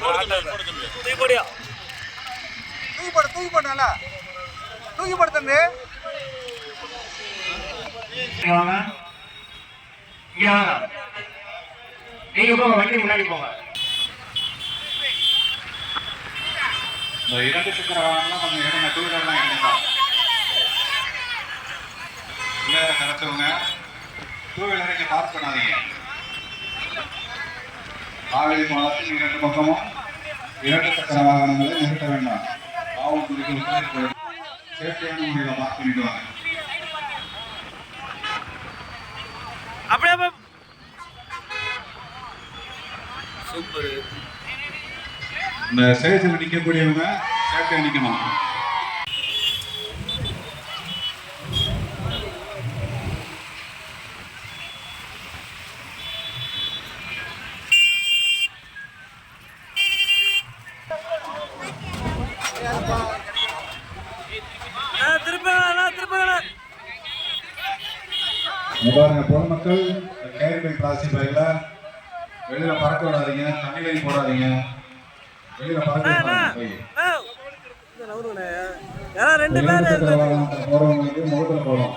தூக்கி போடியா தூக்கி போடு தூக்கி போடு நல்லா தூக்கி போடு தம்பி நீங்க போங்க வண்டி முன்னாடி போங்க. இந்த இரண்டு சக்கர வாகனம் கொஞ்சம் எடுங்க டூ வீலர்லாம் எடுங்க. உள்ள நடத்துவங்க டூ வீலர் இங்க பார்க் பண்ணாதீங்க. காவேரி மாவட்டத்தின் இரண்டு பக்கமும் இரண்டு சக்கர வாகனங்களை நிறுத்த வேண்டாம். காவல்துறைக்கு சேஃப்டியான முறையில் பார்க் பண்ணிட்டு வாங்க. அப்படியே அப்படியே. சூப்பர் இந்த ஸ்டேஜில் நிற்கக்கூடியவங்க சேஃப்டியாக நிற்கணும் பாருங்க பொதுமக்கள் கேரிபை பிளாஸ்டிக் பைக்ல வெளியில பறக்க விடாதீங்க தண்ணிலையும் போடாதீங்க. வெளியில பறக்க விடாதீங்க. முகத்துல போடும்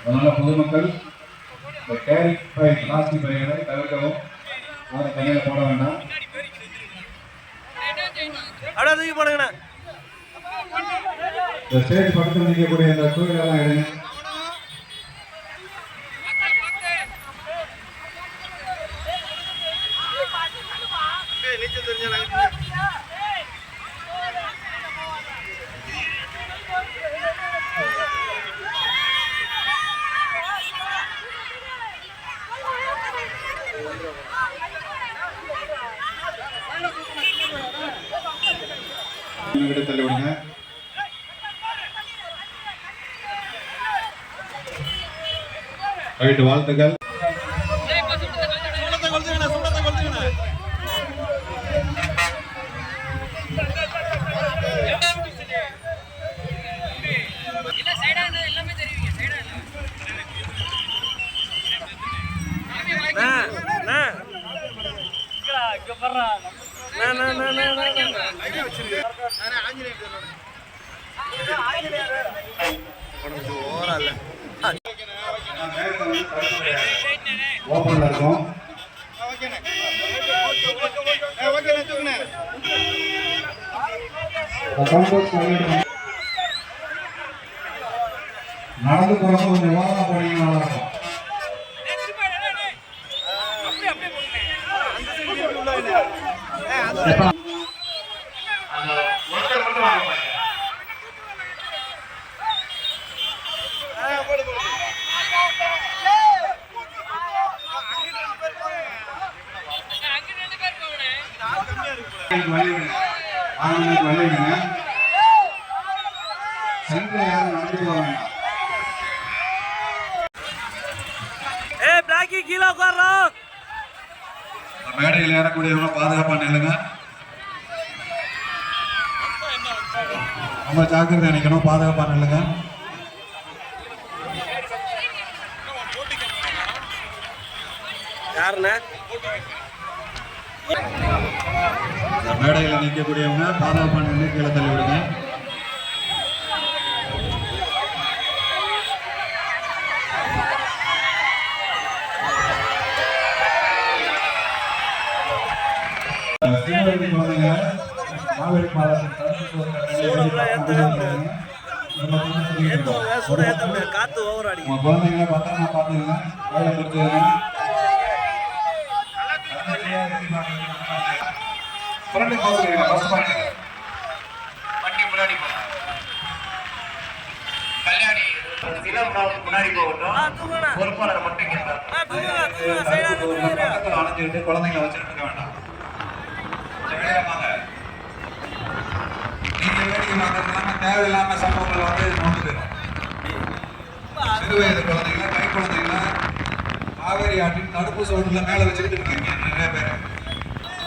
அதனால பொதுமக்கள் கேரி பை பிளாஸ்டிக் பைகளை தவிர்க்கவும் யாரும் தண்ணியில போட வேண்டாம். அப்படியே தூக்கி போடுங்கண்ணே. இந்த ஸ்டேஜ் பக்கத்தில் நிற்கக்கூடிய இந்த டூ வீலர்லாம் எடுங்க நீச்சல் தெரிஞ்சா விட தள்ளி விடுங்க ரைட்டு வாழ்த்துக்கள். அண்ணா, அண்ணா. அண்ணா, ஓப்பன்ல இருக்கும் நடந்து போறவங்க கொஞ்சம் ஓரமா போனீங்கன்னா விடுங்க. சென்டர்ல யாரும் நடந்து போக வேண்டாம். ஏய் கீழே மேடையில் ஏறக்கூடியவங்க பாதுகாப்பாக நில்லுங்க ரொம்ப ஜாக்கிரதை நினைக்கணும் பாதுகாப்பா நில்லுங்க. மேடையில் நிற்கக்கூடியவங்க பாதுகாப்பா நின்று கீழே தள்ளி விடுங்க. சூட ஏத்த முடியாது காத்து ஓவர் அடிக்கும் உங்க குழந்தைங்களை பத்திரமா பார்த்துக்கங்க வேலை கொடுத்துருங்க ஃப்ரெண்டு பார்த்துருங்க ஃபர்ஸ்ட் பாயிண்ட் வண்டி முன்னாடி போங்க கல்யாணி முன்னாடி போகட்டும். பொறுப்பாளர் மட்டும் பக்கத்துல அணைஞ்சிட்டு குழந்தைங்களை வச்சுட்டு இருக்க வேண்டாம். வேடிக்கை தேவையில்லாம சம்பவங்கள் வந்து சிறு வயது குழந்தைங்கள கை குழந்தைங்கள காவேரி ஆற்றின் தடுப்பு சோடுல மேல வச்சுக்கிட்டு இருக்கீங்க நிறைய பேர்.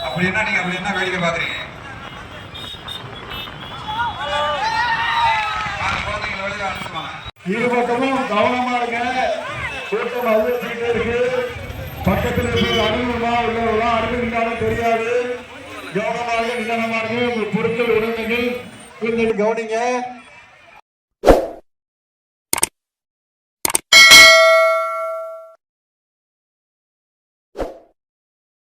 அப்படின்னா நீங்க அப்படி என்ன வேடிக்கை பாக்குறீங்க அந்த கவனமா இருக்க கூட்டம் அதிகரிச்சுட்டே இருக்கு. பக்கத்தில் இருக்கிறது அனுபவமா உள்ளவர்களா அனுபவித்தாலும் தெரியாது. கவனமாக நிதானமாக உங்கள் பொருட்கள் உணவுகள் கவனிங்க